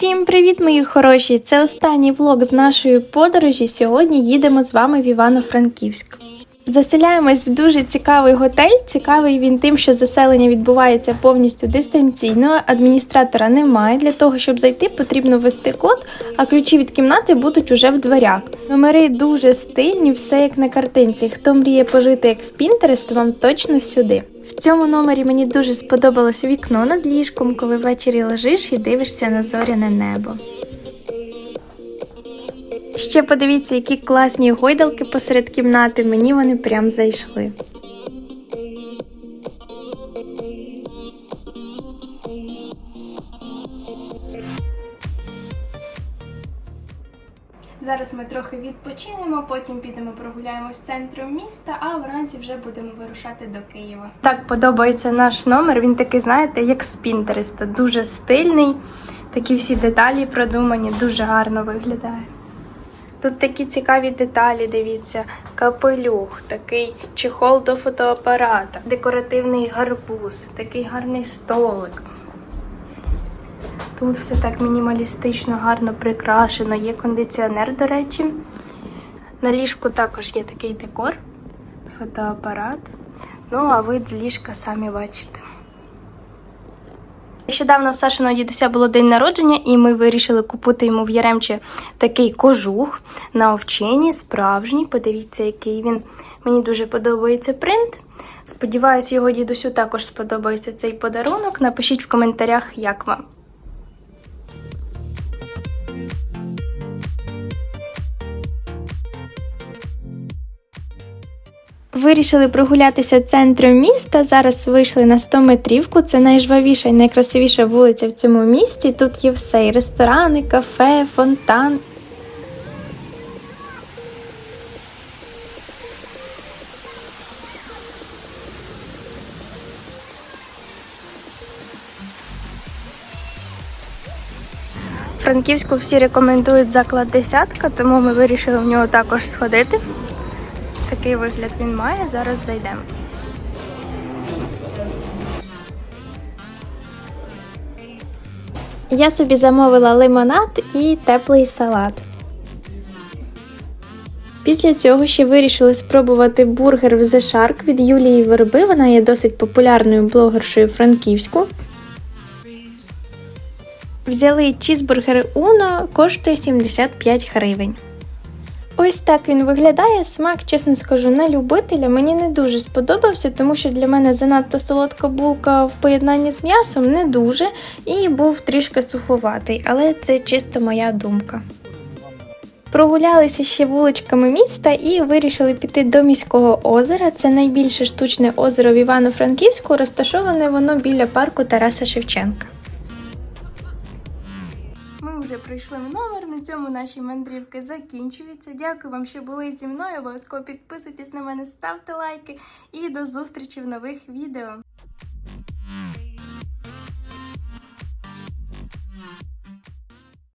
Всім привіт, мої хороші! Це останній влог з нашої подорожі. Сьогодні їдемо з вами в Івано-Франківськ. Заселяємось в дуже цікавий готель. Цікавий він тим, що заселення відбувається повністю дистанційно. Адміністратора немає. Для того, щоб зайти, потрібно ввести код, а ключі від кімнати будуть уже в дверях. Номери дуже стильні, все як на картинці. Хто мріє пожити як в Пінтерест, вам точно сюди. В цьому номері мені дуже сподобалось вікно над ліжком, коли ввечері лежиш і дивишся на зоряне небо. Ще подивіться, які класні гойдалки посеред кімнати. Мені вони прям зайшли. Зараз ми трохи відпочинемо, потім підемо прогуляємось центром міста, а вранці вже будемо вирушати до Києва. Так подобається наш номер. Він такий, знаєте, як з Пінтереста. Дуже стильний. Такі всі деталі продумані, дуже гарно виглядає. Тут такі цікаві деталі, дивіться, капелюх, такий чехол до фотоапарата, декоративний гарбуз, такий гарний столик. Тут все так мінімалістично, гарно прикрашено. Є кондиціонер, до речі. На ліжку також є такий декор, фотоапарат. Ну, а вид з ліжка самі бачите. Нещодавно в Сашиного дідуся було день народження, і ми вирішили купити йому в Яремчі такий кожух на овчині, справжній. Подивіться, який він. Мені дуже подобається принт. Сподіваюсь, його дідусю також сподобається цей подарунок. Напишіть в коментарях, як вам. Вирішили прогулятися центром міста. Зараз вийшли на 100 метрівку. Це найжвавіша і найкрасивіша вулиця в цьому місті. Тут є все: і ресторани, кафе, фонтан. Франківську всі рекомендують заклад десятка, тому ми вирішили в нього також сходити. Такий вигляд він має. Зараз зайдемо. Я собі замовила лимонад і теплий салат. Після цього ще вирішили спробувати бургер в The Shark від Юлії Верби. Вона є досить популярною блогершою франківську. Взяли чізбургер Uno, коштує 75 гривень. Ось так він виглядає. Смак, чесно скажу, на любителя. Мені не дуже сподобався, тому що для мене занадто солодка булка в поєднанні з м'ясом не дуже і був трішки суховатий, але це чисто моя думка. Прогулялися ще вуличками міста і вирішили піти до міського озера. Це найбільше штучне озеро в Івано-Франківську, розташоване воно біля парку Тараса Шевченка вже прийшли в номер. На цьому наші мандрівки закінчуються. Дякую вам, що були зі мною. Обов'язково підписуйтесь на мене, ставте лайки і до зустрічі в нових відео.